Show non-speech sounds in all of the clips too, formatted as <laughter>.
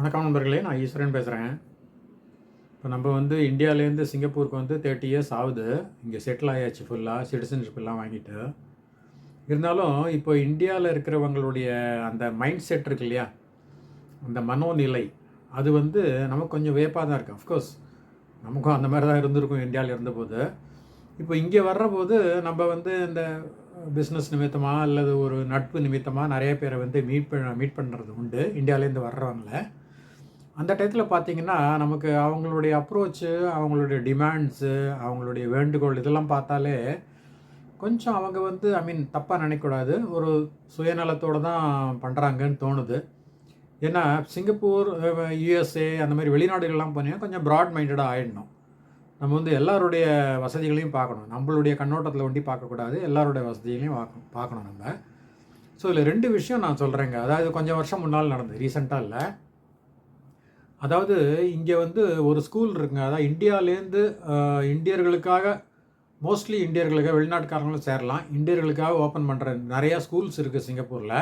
வணக்கம் நண்பர்களே நான் ஈஸ்வரன் பேசுகிறேன் இப்போ நம்ம வந்து இந்தியாவிலேருந்து சிங்கப்பூருக்கு வந்து தேர்ட்டி இயர்ஸ் ஆகுது. இங்கே செட்டில் ஆயாச்சு ஃபுல்லாக சிட்டிசன்ஷிப் எல்லாம் வாங்கிட்டு. இருந்தாலும் இப்போ இந்தியாவில் இருக்கிறவங்களுடைய அந்த மைண்ட் செட் இருக்கு இல்லையா? அந்த மனோநிலை அது வந்து நமக்கு கொஞ்சம் வேப்பாக தான் இருக்குது அஃப்கோர்ஸ் நமக்கும் அந்த மாதிரி தான் இருந்திருக்கும் இந்தியாவில் இருந்தபோது. இப்போ இங்கே வர்றபோது நம்ம வந்து இந்த பிஸ்னஸ் நிமித்தமாக அல்லது ஒரு நட்பு நிமித்தமாக நிறைய பேரை வந்து மீட் பண்ண மீட் பண்ணுறது உண்டு. இந்தியாவிலேருந்து வர்றவங்கள. அந்த டயத்தில் பார்த்தீங்கன்னா நமக்கு அவங்களுடைய அப்ரோச்சு அவங்களுடைய டிமாண்ட்ஸு அவங்களுடைய வேண்டுகோள் இதெல்லாம் பார்த்தாலே கொஞ்சம் அவங்க வந்து ஐ மீன் தப்பாக நினைக்கக்கூடாது. ஒரு சுயநலத்தோடு தான் பண்ணுறாங்கன்னு தோணுது. ஏன்னா சிங்கப்பூர் யூஎஸ்ஏ அந்த மாதிரி வெளிநாடுகள்லாம் போனீங்கன்னா கொஞ்சம் ப்ராட் மைண்டடாக ஆகிடணும் நம்ம வந்து எல்லாருடைய வசதிகளையும் பார்க்கணும். நம்மளுடைய கண்ணோட்டத்தில் ஒண்டி பார்க்கக்கூடாது. எல்லாருடைய வசதிகளையும் பார்க்கணும் பார்க்கணும் நம்ம. ஸோ இதில் ரெண்டு விஷயம் நான் சொல்கிறேங்க அதாவது கொஞ்சம் வருஷம் முன்னால் நடந்தது. ரீசெண்டாக இல்லை. அதாவது இங்கே வந்து ஒரு ஸ்கூல் இருக்குங்க. அதாவது இந்தியாவிலேருந்து இந்தியர்களுக்காக மோஸ்ட்லி இந்தியர்களுக்காக வெளிநாட்டுக்காரங்களும் சேரலாம். இந்தியர்களுக்காக ஓப்பன் பண்ணுற நிறையா ஸ்கூல்ஸ் இருக்குது சிங்கப்பூரில்.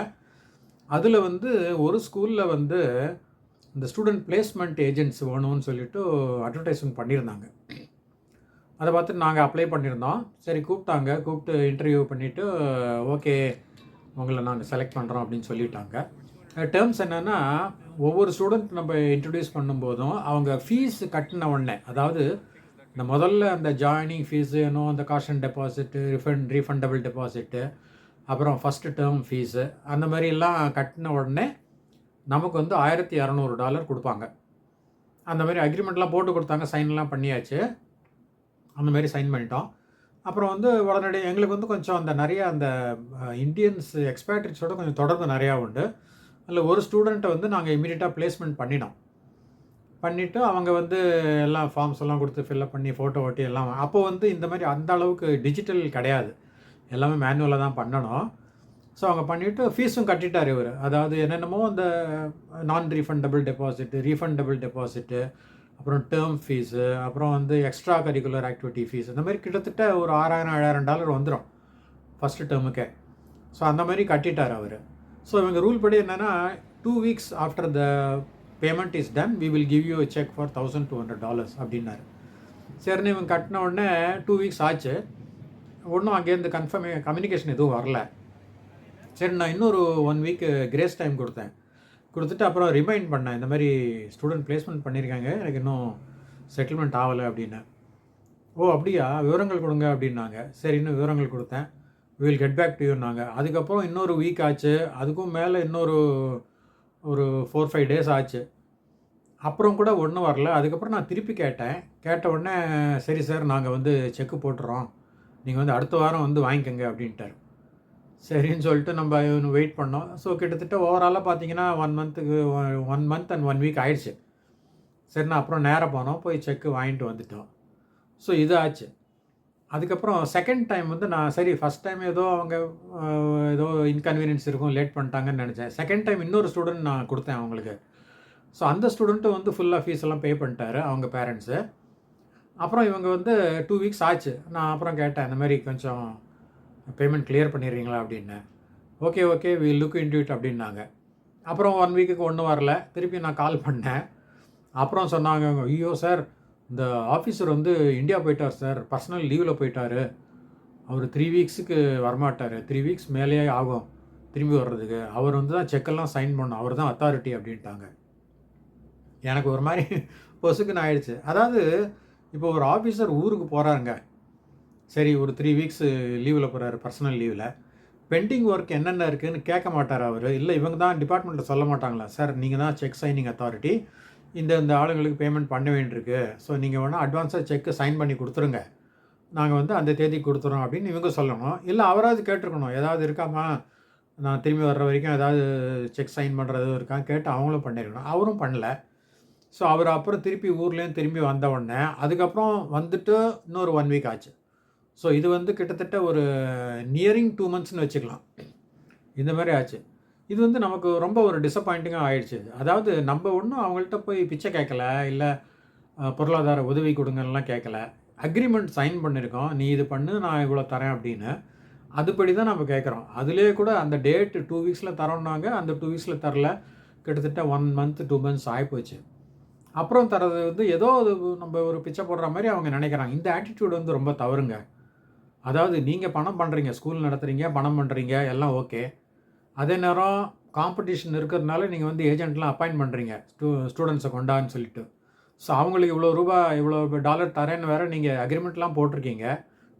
அதில் வந்து ஒரு ஸ்கூலில் வந்து இந்த ஸ்டூடெண்ட் பிளேஸ்மெண்ட் ஏஜென்ட்ஸ் வேணும்னு சொல்லிட்டு அட்வர்டைஸ்மெண்ட் பண்ணியிருந்தாங்க. அதை பார்த்து நாங்கள் அப்ளை பண்ணியிருந்தோம். சரி கூப்பிட்டாங்க. கூப்பிட்டு இன்டர்வியூ பண்ணிவிட்டு ஓகே உங்களை நாங்கள் செலக்ட் பண்ணுறோம் அப்படின்னு சொல்லிட்டாங்க. டேர்ம்ஸ் என்னென்னா ஒவ்வொரு ஸ்டூடெண்ட் நம்ம இன்ட்ரடியூஸ் பண்ணும்போதும் அவங்க ஃபீஸ் கட்டின உடனே அதாவது இந்த முதல்ல அந்த ஜாயினிங் ஃபீஸு இன்னும் அந்த caution deposit refund refundable deposit அப்புறம் ஃபஸ்ட்டு டேர்ம் ஃபீஸு அந்த மாதிரிலாம் கட்டின உடனே நமக்கு வந்து ஆயிரத்தி இரநூறு டாலர் கொடுப்பாங்க. அந்த மாதிரி அக்ரிமெண்ட்லாம் போட்டு கொடுத்தாங்க சைன்லாம் பண்ணியாச்சு. அந்த மாதிரி சைன் பண்ணிட்டோம். அப்புறம் வந்து உடனடி எங்களுக்கு வந்து கொஞ்சம் அந்த நிறைய அந்த இந்தியன்ஸ் எக்ஸ்பேட்ரிட்ஸோட கொஞ்சம் தொடர்பு நிறையா உண்டு. அதில் ஒரு ஸ்டூடெண்ட்டை வந்து நாங்கள் இமீடியட்டாக பிளேஸ்மெண்ட் பண்ணினோம். பண்ணிவிட்டு அவங்க வந்து எல்லாம் ஃபார்ம்ஸ் எல்லாம் கொடுத்து ஃபில்லப் பண்ணி ஃபோட்டோ ஓட்டி எல்லாம் அப்போ வந்து இந்த மாதிரி அந்த அளவுக்கு டிஜிட்டல் கிடையாது. எல்லாமே மேனுவலாக தான் பண்ணணும். ஸோ அவங்க பண்ணிவிட்டு ஃபீஸும் கட்டிட்டார் இவர். அதாவது என்னென்னமோ அந்த நான் ரீஃபண்டபிள் டெபாசிட்டு ரீஃபண்டபிள் டெபாசிட்டு அப்புறம் டேர்ம் ஃபீஸு அப்புறம் வந்து எக்ஸ்ட்ரா கரிக்குலர் ஆக்டிவிட்டி ஃபீஸ் இந்த மாதிரி கிட்டத்தட்ட ஒரு ஆறாயிரம் ஏழாயிரம் டாலர் வந்துடும் ஃபஸ்ட்டு டேர்முக்கே ஸோ அந்த மாதிரி கட்டிட்டார் அவர். ஸோ இவங்க ரூல் படி என்னென்னா two weeks after the payment is done we will give you cheque for thousand two hundred dollars அப்படின்னாரு. சரின்னு இவங்க கட்டின உடனே டூ வீக்ஸ் ஆச்சு. ஒன்றும் அங்கேருந்து கன்ஃபர்மே கம்யூனிகேஷன் எதுவும் வரல. சரி நான் இன்னொரு ஒன் வீக்கு கிரேஸ் டைம் கொடுத்தேன். கொடுத்துட்டு அப்புறம் ரிமைண்ட் பண்ணேன். இந்த மாதிரி ஸ்டூடெண்ட் பிளேஸ்மெண்ட் பண்ணியிருக்காங்க. எனக்கு இன்னும் செட்டில்மெண்ட் ஆகலை அப்படின்னு. ஓ அப்படியா? விவரங்கள் கொடுங்க அப்படின்னாங்க. சரி இன்னும் விவரங்கள் கொடுத்தேன். வில் கெட் பேக் டு அதுக்கப்புறம் இன்னொரு வீக் ஆச்சு. அதுக்கும் மேலே இன்னொரு ஒரு ஃபோர் ஃபைவ் டேஸ் ஆச்சு. அப்புறம் கூட ஒன்றும் வரல. அதுக்கப்புறம் நான் திருப்பி கேட்டேன். கேட்ட உடனே சரி சார் நாங்கள் வந்து செக்கு போட்டுறோம். நீங்கள் வந்து அடுத்த வாரம் வந்து வாங்கிக்கோங்க அப்படின்ட்டார். சரின்னு சொல்லிட்டு நம்ம இவனு வெயிட் பண்ணோம். ஸோ கிட்டத்தட்ட ஓவராலாக பார்த்தீங்கன்னா ஒன் மந்த்துக்கு one month and one week ஆயிடுச்சு. சரிண்ணா அப்புறம் நேராக போனோம். போய் செக்கு வாங்கிட்டு வந்துட்டோம். ஸோ இது ஆச்சு. அதுக்கப்புறம் செகண்ட் டைம் வந்து நான் சரி ஃபஸ்ட் டைம் ஏதோ அவங்க ஏதோ இன்கன்வீனியன்ஸ் இருக்கும் லேட் பண்ணிட்டாங்கன்னு நினச்சேன். செகண்ட் டைம் இன்னொரு ஸ்டூடெண்ட் நான் கொடுத்தேன் அவங்களுக்கு. ஸோ அந்த ஸ்டூடெண்ட்டும் வந்து ஃபுல்லாக ஃபீஸ் எல்லாம் பே பண்ணிட்டாரு அவங்க பேரண்ட்ஸு அப்புறம் இவங்க வந்து டூ வீக்ஸ் ஆச்சு. நான் அப்புறம் கேட்டேன் இந்த மாதிரி கொஞ்சம் பேமெண்ட் கிளியர் பண்ணிடுறீங்களா? அப்படின்னு. Okay okay we look into it அப்படின்னாங்க. அப்புறம் ஒன் வீக்குக்கு ஒன்றும் வரல. திருப்பி நான் கால் பண்ணேன். அப்புறம் சொன்னாங்க ஐயோ சார் இந்த ஆஃபீஸர் வந்து இந்தியா போயிட்டார் சார். பர்சனல் லீவில் போயிட்டார். அவர் த்ரீ வீக்ஸுக்கு வரமாட்டார். த்ரீ வீக்ஸ் மேலேயே ஆகும் திரும்பி வர்றதுக்கு. அவர் வந்து தான் செக்கெல்லாம் சைன் பண்ணோம் அவர் தான் அத்தாரிட்டி அப்படின்ட்டாங்க. எனக்கு ஒரு மாதிரி <laughs> பொசுக்குன்னு ஆயிடுச்சு. அதாவது இப்போ ஒரு ஆஃபீஸர் ஊருக்கு போகிறாருங்க சரி ஒரு த்ரீ வீக்ஸ் லீவில் போகிறாரு பர்சனல் லீவில் பெண்டிங் ஒர்க் என்னென்ன இருக்குதுன்னு கேட்க மாட்டார் அவர். இல்லை இவங்க தான் டிபார்ட்மெண்ட்டில் சொல்ல மாட்டாங்களா? சார் நீங்கள் தான் செக் சைனிங் அத்தாரிட்டி இந்த இந்த ஆளுங்களுக்கு பேமெண்ட் பண்ண வேண்டியிருக்கு. ஸோ நீங்கள் வேணால் அட்வான்ஸாக செக்கு சைன் பண்ணி கொடுத்துருங்க. நாங்கள் வந்து அந்த தேதி கொடுத்துறோம் அப்படின்னு இவங்க சொல்லணும். இல்லை அவராவது கேட்டிருக்கணும். ஏதாவது இருக்காமா நான் திரும்பி வர்ற வரைக்கும் ஏதாவது செக் சைன் பண்ணுறது இருக்கா? கேட்டு அவங்களும் பண்ணியிருக்கணும் அவரும் பண்ணல. ஸோ அவர் அப்புறம் திருப்பி ஊர்லேயும் திரும்பி வந்த உடனே அதுக்கப்புறம் வந்துட்டு இன்னொரு ஒன் வீக் ஆச்சு. ஸோ இது வந்து கிட்டத்தட்ட ஒரு நியரிங் டூ மந்த்ஸ்னு வச்சுக்கலாம். இந்த மாதிரி ஆச்சு. இது வந்து நமக்கு ரொம்ப ஒரு டிசப்பாயிண்டிங்காக ஆயிடுச்சு. அதாவது நம்ம ஒன்றும் அவங்கள்ட்ட போய் பிச்சை கேட்கல இல்லை பொருளாதார உதவி கொடுங்கலாம் கேட்கல. அக்ரிமெண்ட் சைன் பண்ணியிருக்கோம் நீ இது பண்ணு நான் இவ்வளோ தரேன் அப்படின்னு. அதுபடி தான் நம்ம கேட்குறோம். அதுலேயே கூட அந்த டேட்டு டூ வீக்ஸில் தரோன்னாங்க அந்த டூ வீக்ஸில் தரல. கிட்டத்தட்ட ஒன் மந்த் டூ மந்த்ஸ் ஆகிப்போச்சு அப்புறம் தரது வந்து ஏதோ அது நம்ம ஒரு பிச்சை போடுற மாதிரி அவங்க நினைக்கிறாங்க. இந்த ஆட்டிடியூட் வந்து ரொம்ப தவறுங்க. அதாவது நீங்கள் பணம் பண்ணுறீங்க ஸ்கூல் நடத்துகிறீங்க பணம் பண்ணுறீங்க எல்லாம் ஓகே அதே நேரம் காம்படிஷன் இருக்கிறதுனால நீங்கள் வந்து ஏஜென்ட்லாம் அப்பாயின்ட் பண்ணுறீங்க ஸ்டூ ஸ்டூடெண்ட்ஸை கொண்டான்னு சொல்லிட்டு. ஸோ அவங்களுக்கு இவ்வளோ ரூபா இவ்வளோ டாலர் தரேன்னு வேறு நீங்கள் அக்ரிமெண்ட்லாம் போட்டிருக்கீங்க.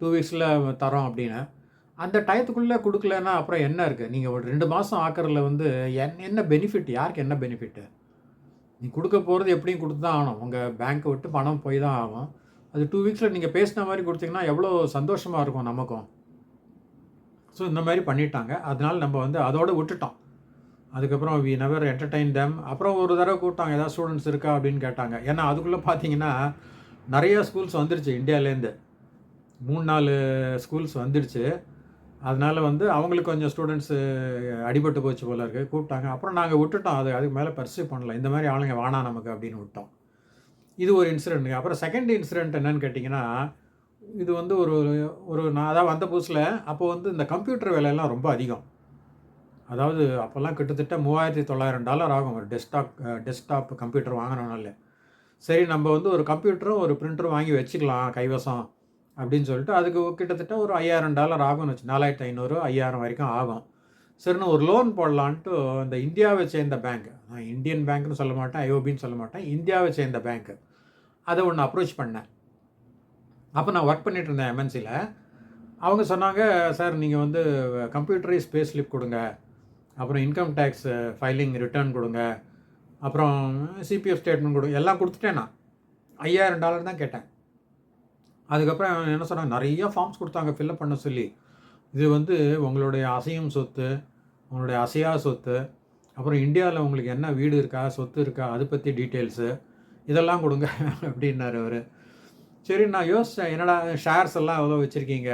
டூ வீக்ஸில் தரோம் அப்படின்னு. அந்த டயத்துக்குள்ளே கொடுக்கலன்னா அப்புறம் என்ன இருக்குது நீங்கள் ஒரு ரெண்டு மாதம் ஆக்கிறதுல வந்து என் என்ன பெனிஃபிட் யாருக்கு என்ன பெனிஃபிட்டு நீ கொடுக்க போகிறது எப்படியும் கொடுத்து தான் ஆகணும். உங்கள் பேங்க்கை விட்டு பணம் போய் தான் ஆகும். அது டூ வீக்ஸில் நீங்கள் பேசின மாதிரி கொடுத்தீங்கன்னா எவ்வளோ சந்தோஷமாக இருக்கும் நமக்கும். ஸோ இந்த மாதிரி பண்ணிட்டாங்க. அதனால நம்ம வந்து அதோடு விட்டுட்டோம். அதுக்கப்புறம் வி நெவர் என்டர்டைன் தேம் அப்புறம் ஒரு தடவை கூப்பிட்டாங்க ஏதாவது ஸ்டூடெண்ட்ஸ் இருக்கா அப்படின்னு கேட்டாங்க. ஏன்னா அதுக்குள்ளே பார்த்தீங்கன்னா நிறையா ஸ்கூல்ஸ் வந்துடுச்சு இந்தியாவிலேருந்து மூணு நாலு ஸ்கூல்ஸ் வந்துடுச்சு அதனால் வந்து அவங்களுக்கு கொஞ்சம் ஸ்டூடெண்ட்ஸு அடிபட்டு போச்சு போல இருக்குது கூப்பிட்டாங்க. அப்புறம் நாங்கள் விட்டுட்டோம். அது அதுக்கு மேலே பர்சீவ் பண்ணல. இந்த மாதிரி ஆளுங்க வேணாம் நமக்கு அப்படின்னு விட்டோம். இது ஒரு இன்சிடென்ட் அப்புறம் செகண்ட் இன்சிடென்ட் என்னன்னு கேட்டிங்கன்னா இது வந்து ஒரு ஒரு நான் அதான் வந்த புதுசில் அப்போ வந்து இந்த கம்ப்யூட்டர் வேலையெல்லாம் ரொம்ப அதிகம். அதாவது அப்போல்லாம் கிட்டத்தட்ட மூவாயிரத்தி தொள்ளாயிரம் டாலர் ஆகும் ஒரு டெஸ்க்டாப் டெஸ்க்டாப் கம்ப்யூட்டர் வாங்கினோனால சரி நம்ம வந்து ஒரு கம்ப்யூட்டரும் ஒரு பிரிண்டரும் வாங்கி வச்சுக்கலாம் கைவசம் அப்படின்னு சொல்லிட்டு அதுக்கு கிட்டத்தட்ட ஒரு ஐயாயிரம் டாலர் ஆகும்னு வச்சு நாலாயிரத்தி ஐநூறு ஐயாயிரம் வரைக்கும் ஆகும். சரின்னு ஒரு லோன் போடலான்ட்டு இந்த இந்தியாவை சேர்ந்த பேங்க் நான் இந்தியன் பேங்க்னு சொல்ல மாட்டேன் ஐஓபின்னு சொல்ல மாட்டேன் இந்தியாவை சேர்ந்த பேங்க்கு அதை ஒன்று அப்ரோச் பண்ணேன். அப்போ நான் ஒர்க் பண்ணிகிட்டு இருந்தேன் எம்என்சியில் அவங்க சொன்னாங்க சார் நீங்கள் வந்து கம்ப்யூட்டரைஸ் பே ஸ்லிப் கொடுங்க. அப்புறம் இன்கம் டேக்ஸ் ஃபைலிங் ரிட்டர்ன் கொடுங்க. அப்புறம் சிபிஎஃப் ஸ்டேட்மெண்ட் கொடுங்க எல்லாம் கொடுத்துட்டேன் நான். ஐயாயிரம் டாலர் தான் கேட்டேன். அதுக்கப்புறம் என்ன சொன்னாங்க நிறைய ஃபார்ம்ஸ் கொடுத்தாங்க ஃபில்அப் பண்ண சொல்லி. இது வந்து உங்களுடைய அசையும் சொத்து உங்களுடைய அசையா சொத்து. அப்புறம் இந்தியாவில் உங்களுக்கு என்ன வீடு இருக்கா சொத்து இருக்கா அதை பற்றி டீட்டெயில்ஸு இதெல்லாம் கொடுங்க அப்படின்னாரு அவர். சரி நான் யோசித்தேன் என்னடா ஷேர்ஸ் எல்லாம் எவ்வளோ வச்சுருக்கீங்க?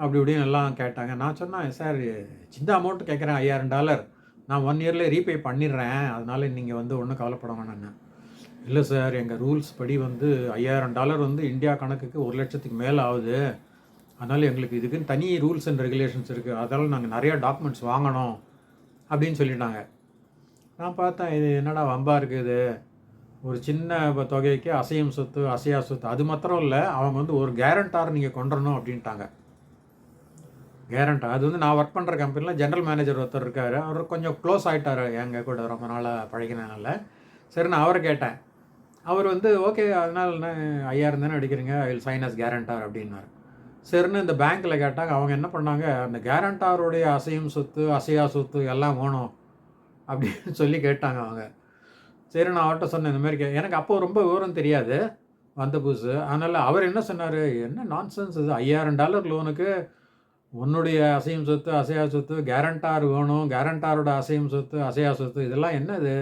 அப்படி இப்படின்னு எல்லாம் கேட்டாங்க. நான் சொன்னேன் சார் சின்ன அமௌண்ட் கேட்குறேன் ஐயாயிரம் டாலர் நான் ஒன் இயரில் ரீபே பண்ணிடுறேன். அதனால் நீங்கள் வந்து ஒன்றும் கவலைப்பட வேணாங்க இல்லை சார் எங்கள் ரூல்ஸ் படி வந்து ஐயாயிரம் டாலர் வந்து இந்தியா கணக்குக்கு ஒரு லட்சத்துக்கு மேலே ஆகுது. அதனால் எங்களுக்கு இதுக்குன்னு தனி ரூல்ஸ் அண்ட் ரெகுலேஷன்ஸ் இருக்குது அதனால் நாங்கள் நிறையா டாக்குமெண்ட்ஸ் வாங்கணும். அப்படின்னு சொல்லிட்டாங்க. நான் பார்த்தேன் இது என்னடா வம்பா இருக்குது? ஒரு சின்ன தொகைக்கு அசையும் சொத்து அசையா சொத்து அது மாத்திரம் இல்லை அவங்க வந்து ஒரு கேரண்டார் நீங்கள் கொண்டுடணும் அப்படின்ட்டாங்க. கேரண்டா அது வந்து நான் ஒர்க் பண்ணுற கம்பெனியில் ஜென்ரல் மேனேஜர் ஒருத்தர் இருக்கார். அவர் கொஞ்சம் க்ளோஸ் ஆகிட்டார் எங்கள் கூட ரொம்ப நாளாக பழகினால சரி நான் அவரை கேட்டேன். அவர் வந்து ஓகே அதனால் என்ன ஐயாயிரம் தானே அடிக்கிறீங்க I will sign as guarantor அப்படின்னாரு. சரின்னு இந்த பேங்க்கில் கேட்டாங்க அவங்க என்ன பண்ணாங்க அந்த கேரண்டாருடைய அசையும் சொத்து அசையா சொத்து எல்லாம் வேணும் அப்படின்னு சொல்லி கேட்டாங்க அவங்க. சரி நான் அவர்கிட்ட சொன்னேன் இந்த மாதிரி எனக்கு அப்போ ரொம்ப விவரம் தெரியாது வந்த புதுசு. அதனால் அவர் என்ன சொன்னார் என்ன நான்சென்ஸ் இது? ஐயாயிரம் டாலர் லோனுக்கு உன்னுடைய அசையும் சொத்து அசையா சொத்து கேரண்டார் வேணும் கேரண்டாரோட அசையும் சொத்து அசையா சொத்து இதெல்லாம் என்னது?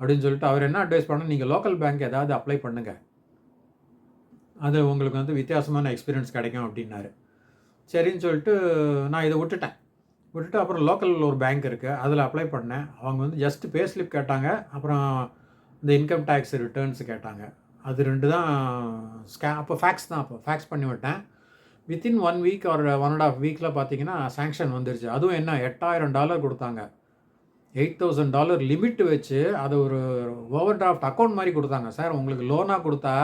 அப்படின்னு சொல்லிட்டு அவர் என்ன அட்வைஸ் பண்ண நீங்கள் லோக்கல் பேங்க் ஏதாவது அப்ளை பண்ணுங்கள் அது உங்களுக்கு வந்து வித்தியாசமான எக்ஸ்பீரியன்ஸ் கிடைக்கும் அப்படின்னாரு. சரின்னு சொல்லிட்டு நான் இதை விட்டுட்டேன். விட்டுட்டு அப்புறம் லோக்கலில் ஒரு பேங்க் இருக்குது அதில் அப்ளை பண்ணேன். அவங்க வந்து ஜஸ்ட் பே ஸ்லிப் கேட்டாங்க. அப்புறம் இந்த இன்கம் டேக்ஸ் ரிட்டர்ன்ஸ் கேட்டாங்க. அது ரெண்டு தான் ஸ்கே அப்போ ஃபேக்ஸ் தான் அப்போ. ஃபேக்ஸ் பண்ணி விட்டேன். வித்தின் ஒன் வீக் ஒரு ஒன் அண்ட் ஆஃப் வீக்கில் பார்த்தீங்கன்னா சேங்ஷன் வந்துருச்சு. அதுவும் என்ன எட்டாயிரம் டாலர் கொடுத்தாங்க. எயிட் தௌசண்ட் டாலர் லிமிட் வச்சு அதை ஒரு ஓவர் டிராஃப்ட் அக்கௌண்ட் மாதிரி கொடுத்தாங்க. சார் உங்களுக்கு லோனாக கொடுத்தா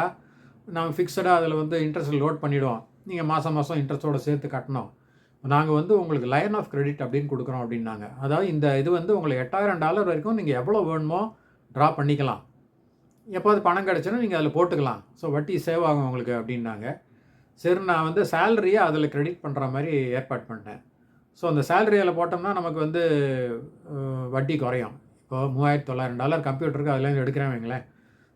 நம்ம ஃபிக்ஸடாக அதில் வந்து இன்ட்ரெஸ்ட் லோட் பண்ணிவிடுவோம் நீங்கள் மாதம் மாதம் இன்ட்ரெஸ்ட்டோடு சேர்த்து கட்டணும். நாங்கள் வந்து உங்களுக்கு லைன் ஆஃப் கிரெடிட் அப்படின்னு கொடுக்குறோம் அப்படின்னாங்க. அதாவது இந்த இது வந்து உங்களுக்கு எட்டாயிரம் டாலர் வரைக்கும் நீங்கள் எவ்வளோ வேணுமோ ட்ரா பண்ணிக்கலாம். எப்போது பணம் கிடச்சுன்னா நீங்கள் அதில் போட்டுக்கலாம். ஸோ வட்டி சேவ் ஆகும் உங்களுக்கு அப்படின்னாங்க. சரி நான் வந்து சேலரியை அதில் கிரெடிட் பண்ணுற மாதிரி ஏற்பாடு பண்ணிட்டேன். ஸோ அந்த சேலரி அதில் போட்டோம்னா நமக்கு வந்து வட்டி குறையும். இப்போ மூவாயிரத்தி தொள்ளாயிரம் டாலர் கம்ப்யூட்டருக்கு அதுலேருந்து எடுக்கிறேன் வைங்களேன்.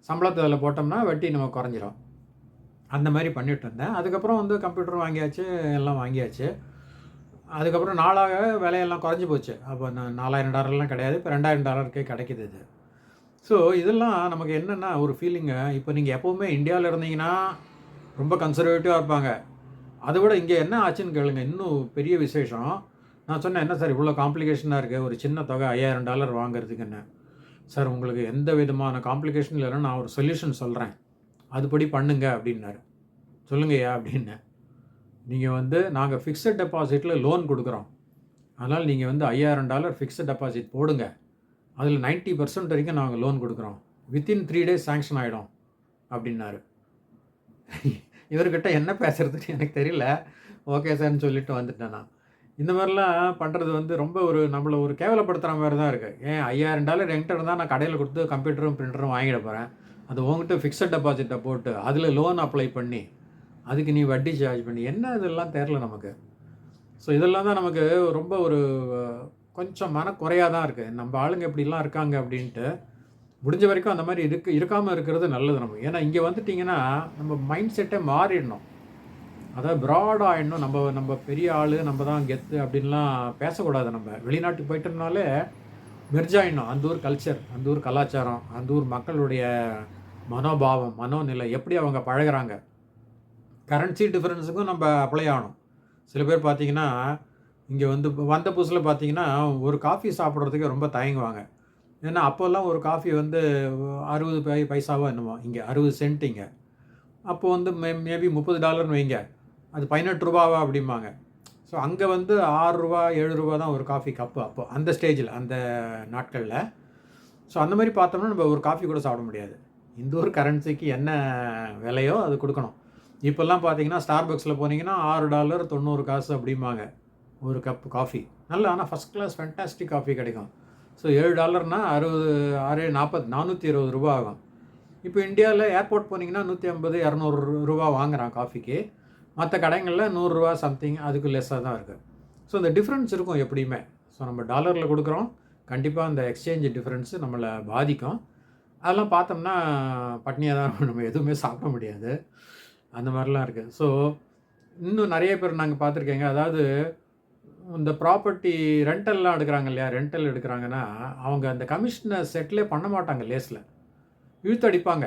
சம்பளத்தை அதில் போட்டோம்னா வட்டி நம்ம குறைஞ்சிரும். அந்த மாதிரி பண்ணிட்டு இருந்தேன். அதுக்கப்புறம் வந்து கம்ப்யூட்டர் வாங்கியாச்சு எல்லாம் வாங்கியாச்சு. அதுக்கப்புறம் நாளாக விலையெல்லாம் குறைஞ்சி போச்சு. அப்போ நான் நாலாயிரம் டாலர்லாம் கிடையாது. இப்போ ரெண்டாயிரம் டாலருக்கே கிடைக்குது இது. ஸோ இதெல்லாம் நமக்கு என்னென்னா ஒரு ஃபீலிங்கு இப்போ நீங்கள் எப்போவுமே இந்தியாவில் இருந்தீங்கன்னா ரொம்ப கன்சர்வேட்டிவாக இருப்பாங்க. அதை விட இங்கே என்ன ஆச்சுன்னு கேளுங்க. இன்னும் பெரிய விசேஷம். நான் சொன்னேன் என்ன சார் இவ்வளோ காம்ப்ளிகேஷனாக இருக்குது ஒரு சின்ன தொகை ஐயாயிரம் டாலர் வாங்குறதுக்குன்னு. சார் உங்களுக்கு எந்த விதமான காம்ப்ளிகேஷன் இல்லைன்னா நான் ஒரு சொல்யூஷன் சொல்கிறேன் அதுபடி பண்ணுங்க அப்படின்னாரு. சொல்லுங்கய்யா அப்படின்னு நீங்கள் வந்து நாங்கள் ஃபிக்ஸட் டெபாசிட்டில் லோன் கொடுக்குறோம். அதனால் நீங்கள் வந்து ஐயாயிரம் டாலர் ஃபிக்ஸட் டெபாசிட் போடுங்க. அதில் 90% பர்சன்ட் வரைக்கும் நாங்கள் லோன் கொடுக்குறோம். வித்தின் த்ரீ டேஸ் சேங்ஷன் ஆகிடும் அப்படின்னாரு. இவர்கிட்ட என்ன பேசுகிறதுன்னு எனக்கு தெரியல. ஓகே சார்னு சொல்லிட்டு வந்துட்டேன் நான். இந்த மாதிரிலாம் பண்ணுறது வந்து ரொம்ப ஒரு நம்மளை ஒரு கேவலப்படுத்துகிற மாதிரி தான் இருக்குது ஏன் ஐயாயிரம் டாலர் என்கிட்ட இருந்தால் நான் கடையில் கொடுத்து கம்ப்யூட்டரும் பிரிண்டரும் வாங்கிட போகிறேன் அது உங்ககிட்ட ஃபிக்ஸட் டெபாசிட்டை போட்டு அதில் லோன் அப்ளை பண்ணி அதுக்கு நீ வட்டி சார்ஜ் பண்ணி என்ன இதெல்லாம் தெரில நமக்கு? ஸோ இதெல்லாம் தான் நமக்கு ரொம்ப ஒரு கொஞ்சம் மனக்குறையாக தான் இருக்குது நம்ம ஆளுங்க இப்படிலாம் இருக்காங்க அப்படின்ட்டு முடிஞ்ச வரைக்கும் அந்த மாதிரி இருக்கு இருக்காமல் இருக்கிறது நல்லது நமக்கு. ஏன்னா இங்கே வந்துட்டிங்கன்னா நம்ம மைண்ட் செட்டே மாறிடணும். அதாவது ப்ராடாக ஆகிடணும் நம்ம நம்ம பெரிய ஆள் நம்ம தான் கெத்து அப்படின்லாம் பேசக்கூடாது நம்ம. வெளிநாட்டுக்கு போயிட்டோம்னாலே மெர்ஜாயிடணும் அந்த ஊர் கல்ச்சர் அந்த ஊர் கலாச்சாரம் அந்த ஊர் மக்களுடைய மனோபாவம் மனோநிலை எப்படி அவங்க பழகுறாங்க. கரன்சி டிஃப்ரென்ஸுக்கும் நம்ம அப்ளை ஆகணும். சில பேர் பார்த்தீங்கன்னா இங்கே வந்து வந்த புதுசில் பார்த்தீங்கன்னா ஒரு காஃபி சாப்பிட்றதுக்கு ரொம்ப தயங்குவாங்க. ஏன்னா அப்போல்லாம் ஒரு காஃபி வந்து அறுபது பை பைசாவோ என்னமோ இங்கே அறுபது சென்ட் இங்கே. அப்போ வந்து மே மேபி முப்பது டாலர்னு வைங்க. அது பதினெட்டு ரூபாவா அப்படிம்பாங்க. ஸோ அங்கே வந்து ஆறு ரூபா ஏழு ரூபா தான் ஒரு காஃபி கப்பு அப்போ அந்த ஸ்டேஜில் அந்த நாட்களில். ஸோ அந்த மாதிரி பார்த்தோம்னா நம்ம ஒரு காஃபி கூட சாப்பிட முடியாது. இந்த ஒரு கரன்சிக்கு என்ன விலையோ அது கொடுக்கணும். இப்போல்லாம் பார்த்தீங்கன்னா ஸ்டார்பக்ஸில் போனீங்கன்னா ஆறு டாலர் தொண்ணூறு காசு அப்படிம்பாங்க. ஒரு கப் காஃபி நல்ல ஆனால் ஃபஸ்ட் கிளாஸ் ஃபேண்டாஸ்டிக் காஃபி கிடைக்கும். ஸோ ஏழு டாலர்னா அறுபது ஆறு நாற்பது நானூற்றி இருபது ரூபா ஆகும். இப்போ இந்தியாவில் ஏர்போர்ட் போனீங்கன்னா நூற்றி ஐம்பது இரநூறு ரூபா வாங்குகிறான் காஃபிக்கு மற்ற கடைங்களில் நூறுரூவா சம்திங் அதுக்கு லெஸ்ஸாக தான் இருக்குது ஸோ அந்த டிஃப்ரென்ஸ் இருக்கும் எப்படியுமே. ஸோ நம்ம டாலரில் கொடுக்குறோம். கண்டிப்பாக அந்த எக்ஸ்சேஞ்ச் டிஃப்ரென்ஸு நம்மளை பாதிக்கும். அதெல்லாம் பார்த்தோம்னா பட்னியாக தான் இருக்கும். நம்ம எதுவுமே சாப்பிட முடியாது. அந்த மாதிரிலாம் இருக்குது ஸோ இன்னும் நிறைய பேர் நாங்கள் பார்த்துருக்கேங்க. அதாவது இந்த ப்ராப்பர்ட்டி ரெண்டல்லாம் எடுக்கிறாங்க இல்லையா? ரெண்டல் எடுக்கிறாங்கன்னா அவங்க அந்த கமிஷனை செட்டிலே பண்ண மாட்டாங்க லேஸில் இழுத்தடிப்பாங்க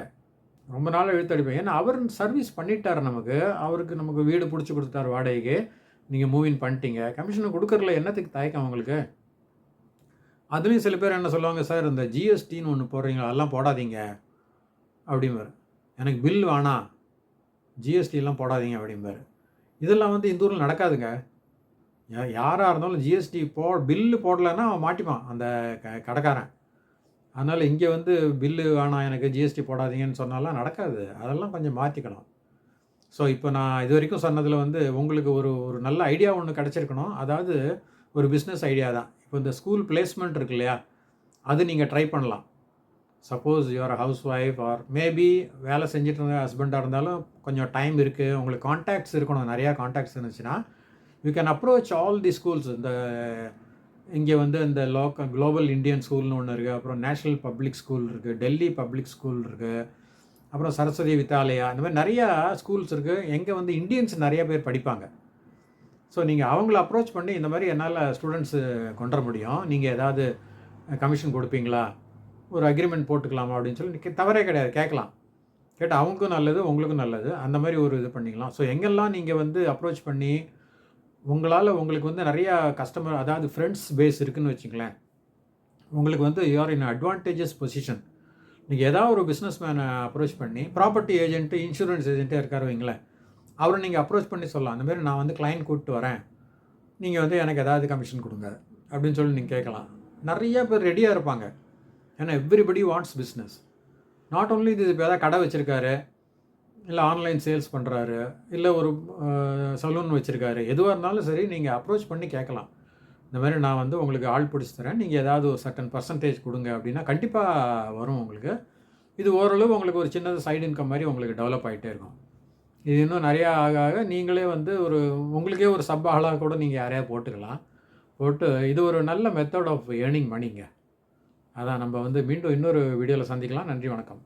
ரொம்ப நாளாக இழுத்தடிப்பாங்க ஏன்னா அவர் சர்வீஸ் பண்ணிட்டார் நமக்கு. அவருக்கு நமக்கு வீடு பிடிச்சி கொடுத்தாரு வாடகைக்கு. நீங்கள் மூவின் பண்ணிட்டீங்க. கமிஷனை கொடுக்குறல என்னத்துக்கு தயக்கம் அவங்களுக்கு அதுலேயும் சில பேர் என்ன சொல்லுவாங்க சார் இந்த ஜிஎஸ்டின்னு ஒன்று போடுறீங்களா? அதெல்லாம் போடாதீங்க. அப்படிம்பாரு. எனக்கு பில் வேணாம். ஜிஎஸ்டிலாம் போடாதீங்க அப்படிம்பாரு. இதெல்லாம் வந்து இந்த ஊரில் நடக்காதுங்க. யா- யாராக இருந்தாலும் ஜிஎஸ்டி போ பில்லு போடலைன்னா அவன் மாட்டிப்பான் அந்த க கடைக்காரன். அதனால் இங்கே வந்து பில்லு வேணாம் எனக்கு ஜிஎஸ்டி போடாதீங்கன்னு சொன்னாலாம் நடக்காது. அதெல்லாம் கொஞ்சம் மாற்றிக்கணும் ஸோ இப்போ நான் இது வரைக்கும் சொன்னதில் வந்து உங்களுக்கு ஒரு ஒரு நல்ல ஐடியா ஒன்று கிடச்சிருக்கணும். அதாவது ஒரு பிஸ்னஸ் ஐடியா தான். இப்போ இந்த ஸ்கூல் பிளேஸ்மெண்ட் இருக்கு இல்லையா? அது நீங்கள் ட்ரை பண்ணலாம். Suppose your housewife or maybe வேலை செஞ்சுட்டு இருந்த ஹஸ்பண்டாக இருந்தாலும் கொஞ்சம் டைம் இருக்குது உங்களுக்கு காண்டாக்ட்ஸ் இருக்கணும். நிறையா காண்டாக்ட்ஸ் இருந்துச்சுன்னா you can approach all the schools இந்த இங்கே வந்து இந்த லோக்கல் குளோபல் இந்தியன் ஸ்கூல்னு ஒன்று இருக்குது அப்புறம் நேஷ்னல் பப்ளிக் ஸ்கூல் இருக்குது டெல்லி பப்ளிக் ஸ்கூல் இருக்குது அப்புறம் சரஸ்வதி வித்யாலயா. இந்த மாதிரி நிறையா ஸ்கூல்ஸ் இருக்குது எங்கே வந்து இந்தியன்ஸ் நிறைய பேர் படிப்பாங்க. ஸோ நீங்கள் அவங்கள அப்ரோச் பண்ணி இந்த மாதிரி என்னால் ஸ்டூடெண்ட்ஸு கொண்டு வர முடியும். நீங்கள் ஏதாவது கமிஷன் கொடுப்பீங்களா? ஒரு அக்ரிமெண்ட் போட்டுக்கலாமா அப்படின்னு சொல்லி தவறே கிடையாது கேட்கலாம். கேட்டால் அவங்களுக்கும் நல்லது உங்களுக்கும் நல்லது. அந்த மாதிரி ஒரு இது பண்ணிக்கலாம். ஸோ எங்கெல்லாம் நீங்கள் வந்து அப்ரோச் பண்ணி உங்களால் உங்களுக்கு வந்து நிறையா கஸ்டமர் அதாவது ஃப்ரெண்ட்ஸ் பேஸ் இருக்குன்னு வச்சுங்களேன் உங்களுக்கு வந்து யூஆர் இன் அட்வான்டேஜஸ் பொசிஷன் நீங்கள் ஏதாவது ஒரு பிஸ்னஸ் மேனை அப்ரோச் பண்ணி ப்ராப்பர்ட்டி ஏஜென்ட்டு இன்சூரன்ஸ் ஏஜென்ட்டே இருக்காரு வைங்களேன். அவரை நீங்கள் அப்ரோச் பண்ணி சொல்லலாம். அந்த மாதிரி நான் வந்து கிளைண்ட் கூப்பிட்டு வரேன். நீங்கள் வந்து எனக்கு ஏதாவது கமிஷன் கொடுங்க. அப்படின்னு சொல்லி நீங்கள் கேட்கலாம். நிறைய பேர் ரெடியாக இருப்பாங்க. ஏன்னா everybody wants business not only இது இப்போ ஏதாவது கடை வச்சுருக்காரு இல்லை ஆன்லைன் சேல்ஸ் பண்ணுறாரு இல்லை ஒரு சலூன் வச்சுருக்காரு. எதுவாக இருந்தாலும் சரி நீங்கள் அப்ரோச் பண்ணி கேட்கலாம். இந்த மாதிரி நான் வந்து உங்களுக்கு ஆள் பிடிச்சி தரேன். நீங்கள் ஏதாவது ஒரு சர்டன் பர்சன்டேஜ் கொடுங்க அப்படின்னா கண்டிப்பாக வரும் உங்களுக்கு. இது ஓரளவு உங்களுக்கு ஒரு சின்னது சைடு இன்கம் மாதிரி உங்களுக்கு டெவலப் ஆகிட்டே இருக்கும். இது இன்னும் நிறையா ஆக ஆக நீங்களே வந்து ஒரு உங்களுக்கே ஒரு சப் ஆளாக கூட நீங்கள் யாரையா போட்டுக்கலாம். போட்டு இது ஒரு நல்ல மெத்தட் ஆஃப் ஏர்னிங் மணிங்க அதான் நம்ம வந்து மீண்டும் இன்னொரு வீடியோவில் சந்திக்கலாம். நன்றி வணக்கம்.